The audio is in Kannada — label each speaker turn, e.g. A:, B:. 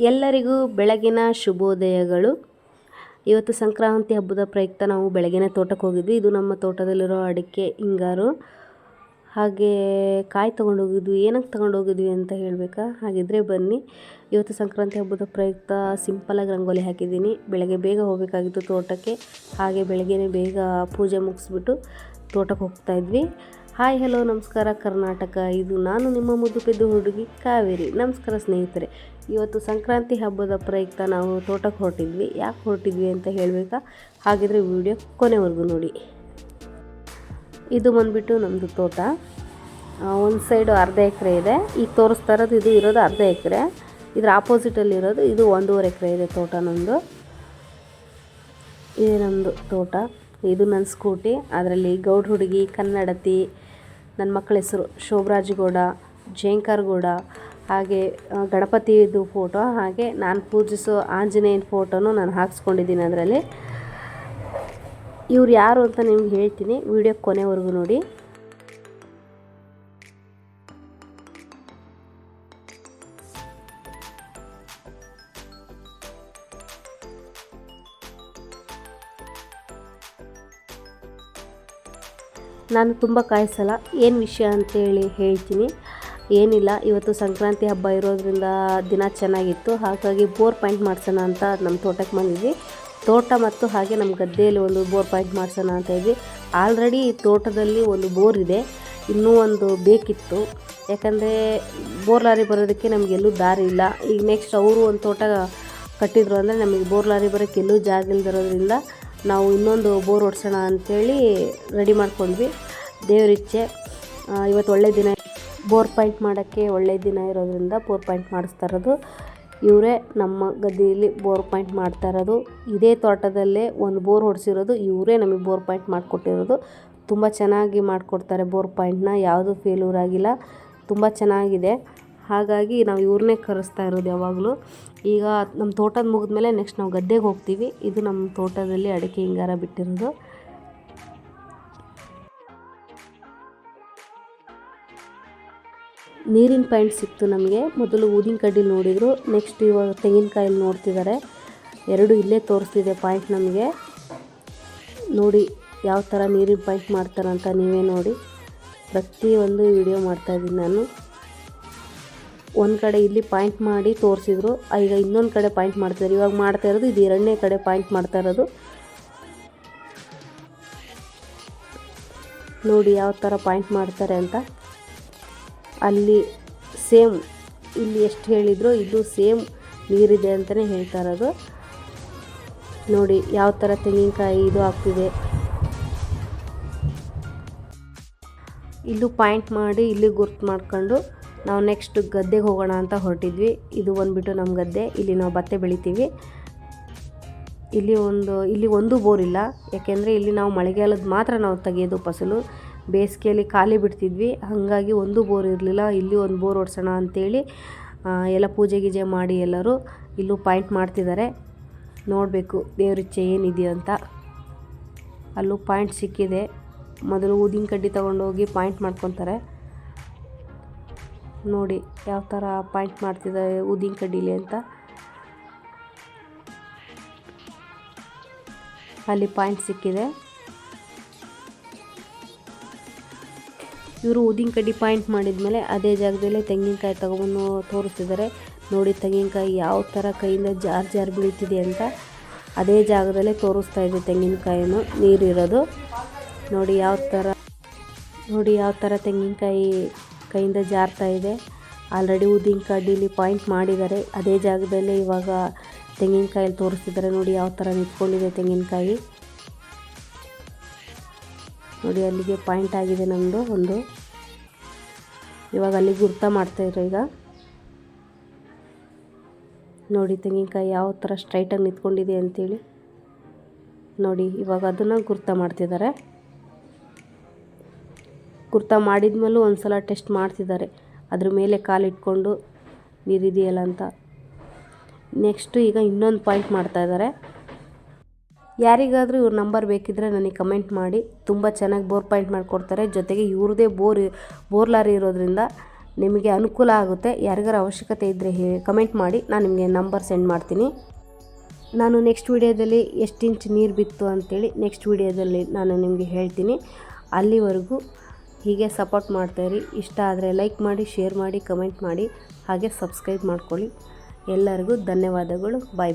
A: ಎಲ್ಲರಿಗೂ ಬೆಳಗಿನ ಶುಭೋದಯಗಳು. ಇವತ್ತು ಸಂಕ್ರಾಂತಿ ಹಬ್ಬದ ಪ್ರಯುಕ್ತ ನಾವು ಬೆಳಗಿನ ತೋಟಕ್ಕೆ ಹೋಗಿದ್ವಿ. ಇದು ನಮ್ಮ ತೋಟದಲ್ಲಿರೋ ಅಡಿಕೆ ಹಿಂಗಾರು. ಹಾಗೆ ಕಾಯಿ ತೊಗೊಂಡೋಗಿದ್ವಿ. ಏನಕ್ಕೆ ತೊಗೊಂಡೋಗಿದ್ವಿ ಅಂತ ಹೇಳಬೇಕಾ? ಹಾಗಿದ್ರೆ ಬನ್ನಿ. ಇವತ್ತು ಸಂಕ್ರಾಂತಿ ಹಬ್ಬದ ಪ್ರಯುಕ್ತ ಸಿಂಪಲಾಗಿ ರಂಗೋಲಿ ಹಾಕಿದ್ದೀನಿ. ಬೆಳಗ್ಗೆ ಬೇಗ ಹೋಗಬೇಕಾಗಿತ್ತು ತೋಟಕ್ಕೆ. ಹಾಗೆ ಬೆಳಗ್ಗೆ ಬೇಗ ಪೂಜೆ ಮುಗಿಸ್ಬಿಟ್ಟು ತೋಟಕ್ಕೆ ಹೋಗ್ತಾ ಇದ್ವಿ. ಹಾಯ್, ಹಲೋ, ನಮಸ್ಕಾರ, ಕರ್ನಾಟಕ. ಇದು ನಾನು ನಿಮ್ಮ ಮುದ್ದು ಪೆದ್ದು ಹುಡುಗಿ ಕಾವೇರಿ. ನಮಸ್ಕಾರ ಸ್ನೇಹಿತರೆ. ಇವತ್ತು ಸಂಕ್ರಾಂತಿ ಹಬ್ಬದ ಪ್ರಯುಕ್ತ ನಾವು ತೋಟಕ್ಕೆ ಹೊರಟಿದ್ವಿ. ಯಾಕೆ ಹೊರಟಿದ್ವಿ ಅಂತ ಹೇಳಬೇಕಾ? ಹಾಗಿದ್ರೆ ವಿಡಿಯೋ ಕೊನೆವರೆಗೂ ನೋಡಿ. ಇದು ಬಂದುಬಿಟ್ಟು ನಮ್ಮದು ತೋಟ. ಒಂದು ಸೈಡು ಅರ್ಧ ಎಕರೆ ಇದೆ. ಈಗ ತೋರಿಸ್ತಾ ಇರೋದು ಇದು ಇರೋದು ಅರ್ಧ ಎಕರೆ. ಇದರ ಆಪೋಸಿಟಲ್ಲಿ ಇರೋದು ಇದು ಒಂದೂವರೆ ಎಕರೆ ಇದೆ ತೋಟ ನಮ್ಮದು ಇದೆ ನಮ್ಮದು ತೋಟ. ಇದು ನನ್ನ ಸ್ಕೂಟಿ, ಅದರಲ್ಲಿ ಗೌಡ್ ಹುಡುಗಿ, ಕನ್ನಡತಿ ನನ್ನ ಮಕ್ಕಳ ಹೆಸರು ಶೋಭರಾಜಗೌಡ ಗೌಡ ಗೌಡ, ಹಾಗೆ ಗಣಪತಿಯದು ಗಣಪತಿದು ಫೋಟೋ ಹಾಗೆ ನಾನು ಪೂಜಿಸೋ ಆಂಜನೇಯನ ಫೋಟೋನು ನಾನು ಹಾಕ್ಸ್ಕೊಂಡಿದ್ದೀನಿ ಅದರಲ್ಲಿ. ಇವ್ರು ಯಾರು ಅಂತ ನಿಮ್ಗೆ ಹೇಳ್ತೀನಿ ವಿಡಿಯೋ ಕೊನೆವರೆಗೂ ನೋಡಿ. ನಾನು ತುಂಬ ಕಾಯಿಸಲ್ಲ. ಏನು ವಿಷಯ ಅಂತೇಳಿ ಹೇಳ್ತೀನಿ. ಏನಿಲ್ಲ, ಇವತ್ತು ಸಂಕ್ರಾಂತಿ ಹಬ್ಬ ಇರೋದ್ರಿಂದ ದಿನ ಚೆನ್ನಾಗಿತ್ತು. ಹಾಗಾಗಿ ಬೋರ್ ಪಾಯಿಂಟ್ ಮಾಡ್ಸೋಣ ಅಂತ ನಮ್ಮ ತೋಟಕ್ಕೆ ಬಂದಿದ್ವಿ. ತೋಟ ಮತ್ತು ಹಾಗೆ ನಮ್ಮ ಗದ್ದೆಯಲ್ಲಿ ಒಂದು ಬೋರ್ ಪಾಯಿಂಟ್ ಮಾಡ್ಸೋಣ ಅಂತ ಇದ್ವಿ. ಆಲ್ರೆಡಿ ತೋಟದಲ್ಲಿ ಒಂದು ಬೋರ್ ಇದೆ. ಇನ್ನೂ ಒಂದು ಬೇಕಿತ್ತು. ಯಾಕಂದರೆ ಬೋರ್ ಲಾರಿ ಬರೋದಕ್ಕೆ ನಮಗೆಲ್ಲೂ ದಾರಿ ಇಲ್ಲ. ಈಗ ನೆಕ್ಸ್ಟ್ ಅವರು ಒಂದು ತೋಟ ಕಟ್ಟಿದ್ರು ಅಂದರೆ ನಮಗೆ ಬೋರ್ ಲಾರಿ ಬರೋಕ್ಕೆ ಎಲ್ಲೂ ಜಾಗ ಇಲ್ದಿರೋದ್ರಿಂದ ನಾವು ಇನ್ನೊಂದು ಬೋರ್ ಹೊಡ್ಸೋಣ ಅಂಥೇಳಿ ರೆಡಿ ಮಾಡ್ಕೊಂಡ್ವಿ. ದೇವರಿಚ್ಛೆ ಇವತ್ತು ಒಳ್ಳೆ ದಿನ. ಬೋರ್ ಪಾಯಿಂಟ್ ಮಾಡೋಕ್ಕೆ ಒಳ್ಳೆ ದಿನ ಇರೋದ್ರಿಂದ ಬೋರ್ ಪಾಯಿಂಟ್ ಮಾಡಿಸ್ತಾ ಇರೋದು. ಇವರೇ ನಮ್ಮ ಗದ್ದೆಯಲ್ಲಿ ಬೋರ್ ಪಾಯಿಂಟ್ ಮಾಡ್ತಾ ಇರೋದು. ಇದೇ ತೋಟದಲ್ಲೇ ಒಂದು ಬೋರ್ ಹೊಡೆಸಿರೋದು ಇವರೇ ನಮಗೆ ಬೋರ್ ಪಾಯಿಂಟ್ ಮಾಡಿಕೊಟ್ಟಿರೋದು. ತುಂಬ ಚೆನ್ನಾಗಿ ಮಾಡಿಕೊಡ್ತಾರೆ ಬೋರ್ ಪಾಯಿಂಟ್ನ. ಯಾವುದೂ ಫೇಲ್ಯೂರ್ ಆಗಿಲ್ಲ. ತುಂಬ ಚೆನ್ನಾಗಿದೆ. ಹಾಗಾಗಿ ನಾವು ಇವ್ರನ್ನೇ ಕರೆಸ್ತಾ ಇರೋದು ಯಾವಾಗಲೂ. ಈಗ ನಮ್ಮ ತೋಟದ ಮುಗಿದ್ಮೇಲೆ ನೆಕ್ಸ್ಟ್ ನಾವು ಗದ್ದೆಗೆ ಹೋಗ್ತೀವಿ. ಇದು ನಮ್ಮ ತೋಟದಲ್ಲಿ ಅಡಿಕೆ ಹಿಂಗಾರ ಬಿಟ್ಟಿರೋದು. ನೀರಿನ ಪಾಯಿಂಟ್ ಸಿಕ್ತು ನಮಗೆ. ಮೊದಲು ಊದಿನ ಕಡ್ಡಿ ನೋಡಿದರು. ನೆಕ್ಸ್ಟ್ ಇವಾಗ ತೆಂಗಿನಕಾಯಲ್ಲಿ ನೋಡ್ತಿದ್ದಾರೆ ಎರಡು ಇಲ್ಲೇ ತೋರಿಸ್ತಿದೆ ಪಾಯಿಂಟ್ ನಮಗೆ. ನೋಡಿ ಯಾವ ಥರ ನೀರಿನ ಪಾಯಿಂಟ್ ಮಾಡ್ತಾರಂತ ನೀವೇ ನೋಡಿ. ಪ್ರತಿಯೊಂದು ವಿಡಿಯೋ ಮಾಡ್ತಾಯಿದ್ದೀನಿ ನಾನು. ಒಂದು ಕಡೆ ಇಲ್ಲಿ ಪಾಯಿಂಟ್ ಮಾಡಿ ತೋರಿಸಿದ್ರು. ಈಗ ಇನ್ನೊಂದು ಕಡೆ ಪಾಯಿಂಟ್ ಮಾಡ್ತಾರೆ ಇವಾಗ ಮಾಡ್ತಾ ಇರೋದು ಇದು ಎರಡನೇ ಕಡೆ ಪಾಯಿಂಟ್ ಮಾಡ್ತಾ ಇರೋದು. ನೋಡಿ ಯಾವ ಥರ ಪಾಯಿಂಟ್ ಮಾಡ್ತಾರೆ ಅಂತ. ಅಲ್ಲಿ ಸೇಮ್ ಇಲ್ಲಿ ಎಷ್ಟು ಹೇಳಿದ್ರು, ಇದು ಸೇಮ್ ನೀರಿದೆ ಅಂತಲೇ ಹೇಳ್ತಾ ಇರೋದು. ನೋಡಿ ಯಾವ ಥರ ತೆಂಗಿನಕಾಯಿ ಇದು ಆಗ್ತಿದೆ. ಇಲ್ಲೂ ಪಾಯಿಂಟ್ ಮಾಡಿ ಇಲ್ಲಿ ಗುರ್ತು ಮಾಡ್ಕೊಂಡು ನಾವು ನೆಕ್ಸ್ಟ್ ಗದ್ದೆಗೆ ಹೋಗೋಣ ಅಂತ ಹೊರಟಿದ್ವಿ. ಇದು ಬಂದ್ಬಿಟ್ಟು ನಮ್ಮ ಗದ್ದೆ. ಇಲ್ಲಿ ನಾವು ಭತ್ತ ಬೆಳಿತೀವಿ. ಇಲ್ಲಿ ಒಂದು ಇಲ್ಲಿ ಒಂದು ಬೋರ್ ಇಲ್ಲ. ಯಾಕೆಂದರೆ ಇಲ್ಲಿ ನಾವು ಮಳೆಗಾಲದ ಮಾತ್ರ ನಾವು ತೆಗೆಯೋದು ಫಸಲು. ಬೇಸಿಗೆಯಲ್ಲಿ ಖಾಲಿ ಬಿಡ್ತಿದ್ವಿ. ಹಾಗಾಗಿ ಒಂದು ಬೋರ್ ಇರಲಿಲ್ಲ. ಇಲ್ಲಿ ಒಂದು ಬೋರ್ ಓಡಿಸೋಣ ಅಂಥೇಳಿ ಎಲ್ಲ ಪೂಜೆ ಗೀಜೆ ಮಾಡಿ ಎಲ್ಲರೂ ಇಲ್ಲೂ ಪಾಯಿಂಟ್ ಮಾಡ್ತಿದ್ದಾರೆ. ನೋಡಬೇಕು ದೇವ್ರಿಚ್ಛೆ ಏನಿದೆಯೋ ಅಂತ. ಅಲ್ಲೂ ಪಾಯಿಂಟ್ ಸಿಕ್ಕಿದೆ. ಮೊದಲು ಊದಿನ ಕಡ್ಡಿ ತೊಗೊಂಡೋಗಿ ಪಾಯಿಂಟ್ ಮಾಡ್ಕೊತಾರೆ. ನೋಡಿ ಯಾವ ಥರ ಪಾಯಿಂಟ್ ಮಾಡ್ತಿದ್ದಾರೆ ಊದಿನ ಕಡ್ಡಿಲಿ ಅಂತ. ಅಲ್ಲಿ ಪಾಯಿಂಟ್ ಸಿಕ್ಕಿದೆ. ಇವರು ಊದಿನ ಕಡ್ಡಿ ಪಾಯಿಂಟ್ ಮಾಡಿದ್ಮೇಲೆ ಅದೇ ಜಾಗದಲ್ಲಿ ತೆಂಗಿನಕಾಯಿ ತಗೊಂಡು ತೋರಿಸ್ತಿದ್ದಾರೆ. ನೋಡಿ ತೆಂಗಿನಕಾಯಿ ಯಾವ ಥರ ಕೈಯಿಂದ ಜಾರ್ ಜಾರ್ ಬೀಳ್ತಿದೆ ಅಂತ. ಅದೇ ಜಾಗದಲ್ಲೇ ತೋರಿಸ್ತಾ ಇದೆ ತೆಂಗಿನಕಾಯಿನೂ, ನೀರಿರೋದು. ನೋಡಿ ಯಾವ ಥರ, ನೋಡಿ ಯಾವ ಥರ ತೆಂಗಿನಕಾಯಿ ಕೈಯಿಂದ ಜಾರ್ತಾ ಇದೆ. ಆಲ್ರೆಡಿ ಊದಿನ ಕಡ್ಡಿಲಿ ಪಾಯಿಂಟ್ ಮಾಡಿದ್ದಾರೆ. ಅದೇ ಜಾಗದಲ್ಲೇ ಇವಾಗ ತೆಂಗಿನಕಾಯಲ್ಲಿ ತೋರಿಸ್ತಿದ್ದಾರೆ. ನೋಡಿ ಯಾವ ಥರ ನಿಂತ್ಕೊಂಡಿದೆ ತೆಂಗಿನಕಾಯಿ. ನೋಡಿ, ಅಲ್ಲಿಗೆ ಪಾಯಿಂಟ್ ಆಗಿದೆ ನಮ್ಮದು ಒಂದು. ಇವಾಗ ಅಲ್ಲಿ ಗುರ್ತ ಮಾಡ್ತಾಯಿದ್ರು ಈಗ. ನೋಡಿ, ತೆಂಗಿನಕಾಯಿ ಯಾವ ಥರ ಸ್ಟ್ರೈಟಾಗಿ ನಿಂತ್ಕೊಂಡಿದೆ ಅಂತೇಳಿ. ನೋಡಿ, ಇವಾಗ ಅದನ್ನು ಗುರ್ತ ಮಾಡ್ತಿದ್ದಾರೆ. ಗುರ್ತ ಮಾಡಿದ್ಮೇಲೂ ಒಂದು ಸಲ ಟೆಸ್ಟ್ ಮಾಡ್ತಿದ್ದಾರೆ. ಅದ್ರ ಮೇಲೆ ಕಾಲಿಟ್ಕೊಂಡು ನೀರಿದೆಯಲ್ಲ ಅಂತ. ನೆಕ್ಸ್ಟು ಈಗ ಇನ್ನೊಂದು ಪಾಯಿಂಟ್ ಮಾಡ್ತಾ ಇದ್ದಾರೆ. ಯಾರಿಗಾದರೂ ಇವ್ರ ನಂಬರ್ ಬೇಕಿದ್ದರೆ ನನಗೆ ಕಮೆಂಟ್ ಮಾಡಿ. ತುಂಬ ಚೆನ್ನಾಗಿ ಬೋರ್ ಪಾಯಿಂಟ್ ಮಾಡಿಕೊಡ್ತಾರೆ. ಜೊತೆಗೆ ಇವ್ರದೇ ಬೋರ್ ಬೋರ್ ಲಾರಿ ಇರೋದ್ರಿಂದ ನಿಮಗೆ ಅನುಕೂಲ ಆಗುತ್ತೆ. ಯಾರಿಗಾರ ಅವಶ್ಯಕತೆ ಇದ್ದರೆ ಹೇ ಕಮೆಂಟ್ ಮಾಡಿ. ನಾನು ನಿಮಗೆ ನಂಬರ್ ಸೆಂಡ್ ಮಾಡ್ತೀನಿ. ನಾನು ನೆಕ್ಸ್ಟ್ ವಿಡಿಯೋದಲ್ಲಿ ಎಷ್ಟು ಇಂಚ್ ನೀರು ಬಿತ್ತು ಅಂತೇಳಿ ನೆಕ್ಸ್ಟ್ ವಿಡಿಯೋದಲ್ಲಿ ನಾನು ನಿಮಗೆ ಹೇಳ್ತೀನಿ. ಅಲ್ಲಿವರೆಗೂ ಹೀಗೆ ಸಪೋರ್ಟ್ ಮಾಡ್ತಾಯಿರಿ ಇಷ್ಟ ಆದರೆ ಲೈಕ್ ಮಾಡಿ, ಶೇರ್ ಮಾಡಿ, ಕಮೆಂಟ್ ಮಾಡಿ, ಹಾಗೆ ಸಬ್ಸ್ಕ್ರೈಬ್ ಮಾಡ್ಕೊಳ್ಳಿ. ಎಲ್ಲರಿಗೂ ಧನ್ಯವಾದಗಳು. ಬಾಯ್